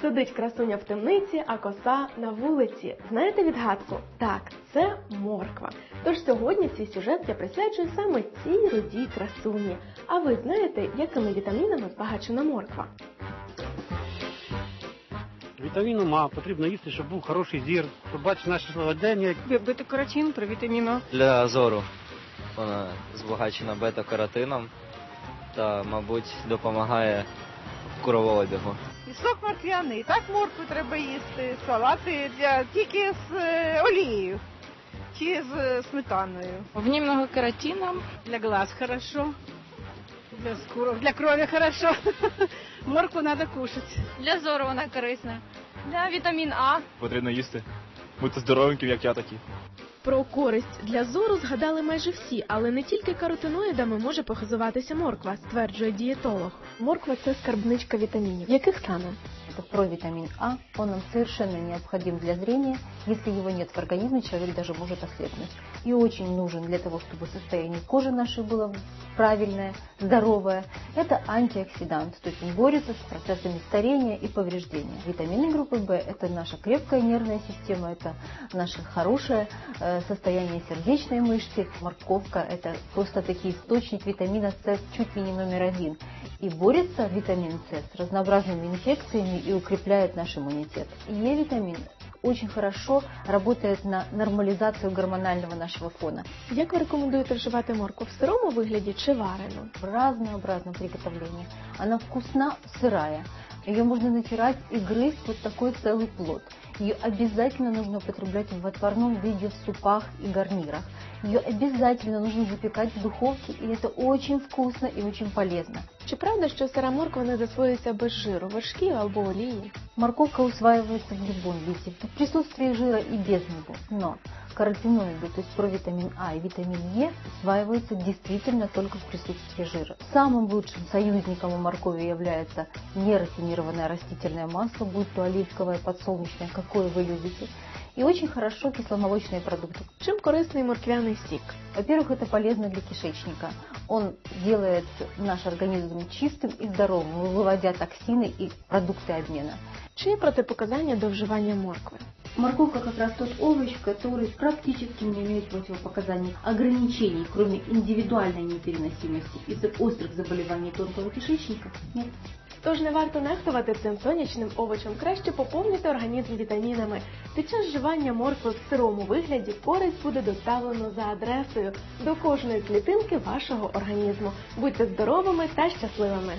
Сидить красуня в темниці, а коса на вулиці. Знаєте відгадку? Так, це морква. Тож сьогодні свій сюжет я присвячую саме цій рудій красуні. А ви знаєте, якими вітамінами збагачена морква? Вітаміну А потрібно їсти, щоб був хороший зір, щоб бачити наше сьогодення. Бета-каротин про вітамін А. Для зору вона збагачена бета-каротином та, мабуть, допомагає кровообігу. І сок морквяний. Так моркву треба їсти, салати для тільки з е, олією чи з е, сметаною. В нем много каротина. Для глаз хорошо, для скурок, для крові хорошо. Моркву треба кушати. Для зору вона корисна. Для вітамін А. потрібно їсти. Бути здоровеньким, як я такий. Про користь для зору згадали майже всі, але не тільки каротиноїдами може похизуватися морква, стверджує дієтолог. Морква це скарбничка вітамінів. Яких саме? Это провитамин А, он нам совершенно необходим для зрения. Если его нет в организме, человек даже может ослепнуть. И очень нужен для того, чтобы состояние кожи нашей было правильное, здоровое. Это антиоксидант, то есть он борется с процессами старения и повреждения. Витамины группы В – это наша крепкая нервная система, это наше хорошее э, состояние сердечной мышцы. Морковка – это просто такие источник витамина С чуть ли не номер один. И борется витамин С с разнообразными инфекциями и укрепляет наш иммунитет. Е-витамин очень хорошо работает на нормализацию гормонального нашего фона. Як ви рекомендуєте вживати моркву в сирому вигляді чи варену? В разнообразном приготовлении. Она вкусна сырая. Ее можно натирать и грызть вот такой целый плод. Ее обязательно нужно употреблять в отварном виде в супах и гарнирах. Ее обязательно нужно запекать в духовке, и это очень вкусно и очень полезно. Чи правда, що сира морква не засвоюється без жиру, вершків або олії? Морковка усваивается в любом виде, в присутствии жира и без него. Но каротиноиды, то есть провитамин А и витамин Е, усваиваются действительно только в присутствии жира. Самым лучшим союзником у моркови является нерафинированное растительное масло, будь то оливковое, подсолнечное, какое вы любите. И очень хорошо кисломолочные продукты. Чим корисний морквяний сік? Во-первых, это полезно для кишечника. Он делает наш организм чистым и здоровым, выводя токсины и продукты обмена. Чи є протипоказання до вживання моркви? Морковка как раз тот овощ, который практически не имеет противопоказаний, ограничений, кроме индивидуальной непереносимости из-за острых заболеваний тонкого кишечника, нет. Тож не варто нехтувати цим сонячним овочем. Краще поповнити організм вітамінами. Під час вживання моркви в сирому вигляді користь буде доставлено за адресою до кожної клітинки вашого організму. Будьте здоровими та щасливими!